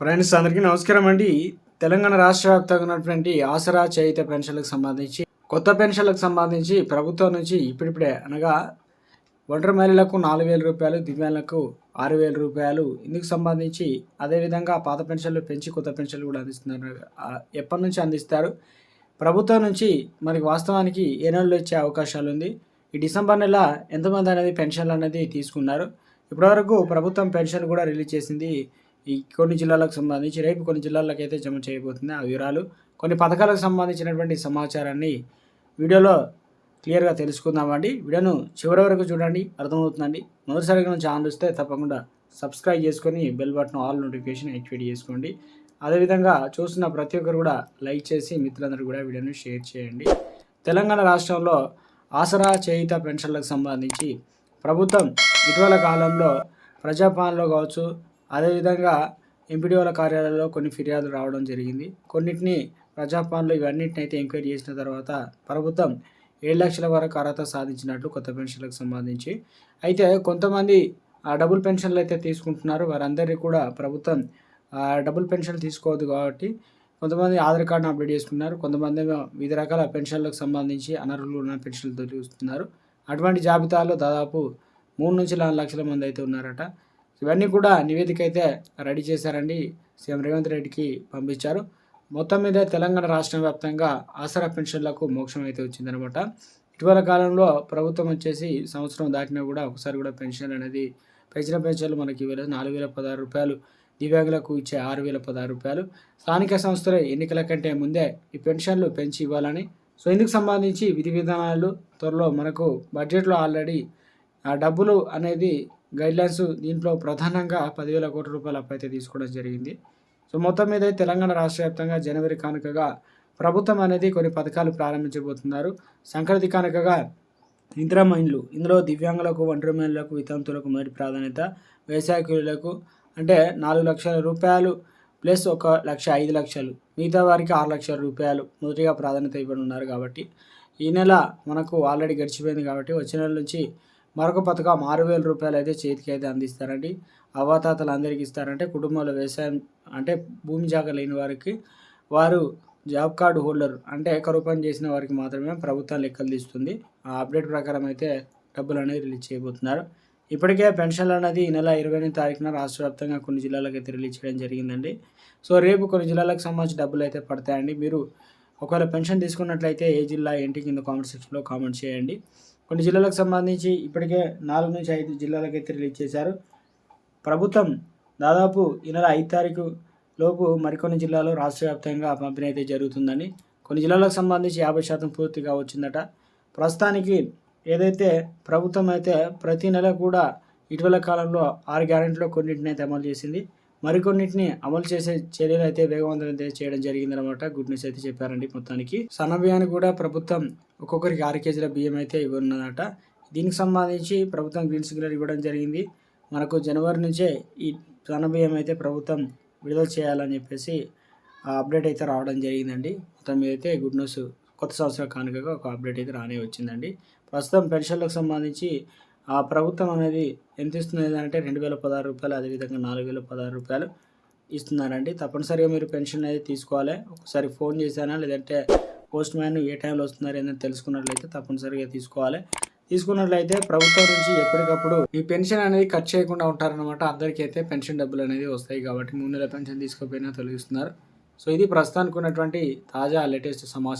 Friends అందరికీ నమస్కారం అండి. తెలంగాణ రాష్ట్ర వ్యాప్తంగా ఉన్నటువంటి ఆసరా చేయిత పెన్షన్లకు సంబంధించి కొత్త పెన్షన్లకు సంబంధించి ప్రభుత్వం నుంచి ఇప్పుడిప్పుడే అనగా ఒంటరి మహిళలకు నాలుగు వేల రూపాయలు దివ్యాంగులకు ఆరు వేల రూపాయలు. ఇందుకు సంబంధించి అదేవిధంగా పాత పెన్షన్లు పెంచి కొత్త పెన్షన్లు కూడా అందిస్తున్నారు. ఎప్పటి నుంచి అందిస్తారు? ప్రభుత్వం నుంచి మనకి వాస్తవానికి ఏ నెలలో ఇచ్చే అవకాశాలు ఉంది? ఈ డిసెంబర్ నెల ఎంతమంది అనేది పెన్షన్లు అనేది తీసుకున్నారు? ఇప్పటివరకు ప్రభుత్వం పెన్షన్ కూడా రిలీజ్ చేసింది ఈ కొన్ని జిల్లాలకు సంబంధించి రేపు కొన్ని జిల్లాలకు అయితే జమ చేయబోతుంది ఆ వివరాలు. కొన్ని పథకాలకు సంబంధించినటువంటి సమాచారాన్ని వీడియోలో క్లియర్గా తెలుసుకుందామండి. వీడియోను చివరి వరకు చూడండి అర్థమవుతుందండి. మొదటిసారిగా నుంచి ఛానల్ వస్తే తప్పకుండా సబ్స్క్రైబ్ చేసుకొని bell button all notification activate చేసుకోండి. అదేవిధంగా చూస్తున్న ప్రతి ఒక్కరు కూడా లైక్ చేసి మిత్రులందరూ కూడా వీడియోను షేర్ చేయండి. తెలంగాణ రాష్ట్రంలో ఆసరా చేయిత పెన్షన్లకు సంబంధించి ప్రభుత్వం ఇటీవల కాలంలో ప్రజాపాలనలో కావచ్చు అదేవిధంగా ఎంపీడీఓల కార్యాలయంలో కొన్ని ఫిర్యాదులు రావడం జరిగింది. కొన్నిటిని ప్రజాపాలనలో ఇవన్నిటిని అయితే ఎంక్వైరీ చేసిన తర్వాత ప్రభుత్వం ఏడు లక్షల వరకు అర్హత సాధించినట్లు కొత్త పెన్షన్లకు సంబంధించి. అయితే కొంతమంది ఆ డబుల్ పెన్షన్లు అయితే తీసుకుంటున్నారు. వారందరికీ కూడా ప్రభుత్వం డబుల్ పెన్షన్లు తీసుకోవద్దు కాబట్టి కొంతమంది ఆధార్ కార్డును అప్డేట్ చేసుకున్నారు. కొంతమంది వివిధ రకాల పెన్షన్లకు సంబంధించి అనర్హులు ఉన్న పెన్షన్లతో చూస్తున్నారు. అటువంటి జాబితాలో దాదాపు మూడు నుంచి నాలుగు లక్షల మంది అయితే ఉన్నారట. ఇవన్నీ కూడా నివేదిక అయితే రెడీ చేశారండి. సీఎం రేవంత్ రెడ్డికి పంపించారు. మొత్తం మీద తెలంగాణ రాష్ట్ర వ్యాప్తంగా ఆసరా పెన్షన్లకు మోక్షం అయితే వచ్చిందనమాట ఇటీవల కాలంలో ప్రభుత్వం వచ్చేసి సంవత్సరం దాటినా కూడా ఒకసారి కూడా పెన్షన్ అనేది పెంచిన పెన్షన్లు మనకి ఇవ్వలేదు. నాలుగు వేల పదహారు రూపాయలు దివ్యాంగులకు ఇచ్చే ఆరు వేల పదహారు రూపాయలు. స్థానిక సంస్థల ఎన్నికల కంటే ముందే ఈ పెన్షన్లు పెంచి ఇవ్వాలని. సో ఇందుకు సంబంధించి విధి విధానాలు త్వరలో మనకు బడ్జెట్లో ఆల్రెడీ ఆ డబ్బులు అనేది గైడ్లైన్స్ దీంట్లో ప్రధానంగా పదివేల కోట్ల రూపాయల అప్పు అయితే తీసుకోవడం జరిగింది. సో మొత్తం మీద తెలంగాణ రాష్ట్ర వ్యాప్తంగా జనవరి కానుకగా ప్రభుత్వం అనేది కొన్ని పథకాలు ప్రారంభించబోతున్నారు. సంక్రాంతి కానుకగా ఇందిరమ్మ ఇండ్లు ఇందులో దివ్యాంగులకు ఒంటరి మహిళలకు వితంతులకు మొదటి ప్రాధాన్యత వ్యవసాయ కూలీలకు అంటే నాలుగు లక్షల రూపాయలు ప్లస్ ఒక లక్ష ఐదు లక్షలు మిగతా వారికి ఆరు లక్షల రూపాయలు మొదటిగా ప్రాధాన్యత ఇవ్వనున్నారు కాబట్టి ఈ నెల మనకు ఆల్రెడీ గడిచిపోయింది కాబట్టి వచ్చే నెల నుంచి మరొక పథకం ఆరు వేల రూపాయలు అయితే చేతికి అయితే అందిస్తారండి. అవాతాతలు అందరికీ ఇస్తారంటే కుటుంబంలో వ్యవసాయం అంటే భూమి జాగ లేని వారికి వారు జాబ్ కార్డు హోల్డర్ అంటే కరువు చేసిన వారికి మాత్రమే ప్రభుత్వం లెక్కలు తీస్తుంది. ఆ అప్డేట్ ప్రకారం అయితే డబ్బులు అనేది రిలీజ్ చేయబోతున్నారు. ఇప్పటికే పెన్షన్లు అనేది ఈ నెల ఇరవై ఎనిమిది తారీఖున రాష్ట్ర వ్యాప్తంగా కొన్ని జిల్లాలకు అయితే రిలీజ్ చేయడం జరిగిందండి. సో రేపు కొన్ని జిల్లాలకు సంబంధించి డబ్బులు అయితే పడతాయండి. మీరు ఒకవేళ పెన్షన్ తీసుకున్నట్లయితే ఏ జిల్లా ఏంటి కింద కామెంట్ సెక్షన్లో కామెంట్ చేయండి. కొన్ని జిల్లాలకు సంబంధించి ఇప్పటికే నాలుగు నుంచి ఐదు జిల్లాలకు అయితే రిలీజ్ చేశారు. ప్రభుత్వం దాదాపు ఈ నెల ఐదు తారీఖు లోపు మరికొన్ని జిల్లాలో రాష్ట్ర వ్యాప్తంగా పంపిణీ అయితే జరుగుతుందని కొన్ని జిల్లాలకు సంబంధించి యాభై శాతం పూర్తిగా వచ్చిందట ప్రస్తుతానికి ఏదైతే ప్రభుత్వం అయితే ప్రతి నెల కూడా ఇటీవల కాలంలో ఆరు గ్యారెంటీలో కొన్నింటిని అయితే అమలు చేసింది. మరికొన్నిటిని అమలు చేసే చర్యలు అయితే వేగవంతం అయితే చేయడం జరిగిందనమాట గుడ్ న్యూస్ అయితే చెప్పారండి మొత్తానికి. సన్నబియానికి కూడా ప్రభుత్వం ఒక్కొక్కరికి ఆరు కేజీల బియ్యం అయితే ఇవ్వనున్నదట దీనికి సంబంధించి ప్రభుత్వం గ్రీన్ సిగ్నల్ ఇవ్వడం జరిగింది. మనకు జనవరి నుంచే ఈ సన్న బియ్యం అయితే ప్రభుత్వం విడుదల చేయాలని చెప్పేసి ఆ అప్డేట్ అయితే రావడం జరిగిందండి. మొత్తం మీద అయితే గుడ్ న్యూస్ కొత్త సంవత్సరం కానుకగా ఒక అప్డేట్ అయితే రానే వచ్చిందండి. ప్రస్తుతం పెన్షన్లకు సంబంధించి ఆ ప్రభుత్వం అనేది ఎంత ఇస్తుంది అంటే రెండు వేల పదహారు రూపాయలు అదేవిధంగా నాలుగు వేల పదహారు రూపాయలు ఇస్తున్నారండి. తప్పనిసరిగా మీరు పెన్షన్ అనేది తీసుకోవాలి. ఒకసారి ఫోన్ చేశానా లేదంటే పోస్ట్ మ్యాన్ ఏ టైంలో వస్తున్నారు ఏంటని తెలుసుకున్నట్లయితే తప్పనిసరిగా తీసుకోవాలి. తీసుకున్నట్లయితే ప్రభుత్వం నుంచి ఎప్పటికప్పుడు ఈ పెన్షన్ అనేది కట్ చేయకుండా ఉంటారనమాట అందరికీ అయితే పెన్షన్ డబ్బులు అనేది వస్తాయి కాబట్టి మూడు నెలల పెన్షన్ తీసుకోకపోయినా తొలగిస్తున్నారు. సో ఇది ప్రస్తుతానికి ఉన్నటువంటి తాజా లేటెస్ట్ సమాచారం.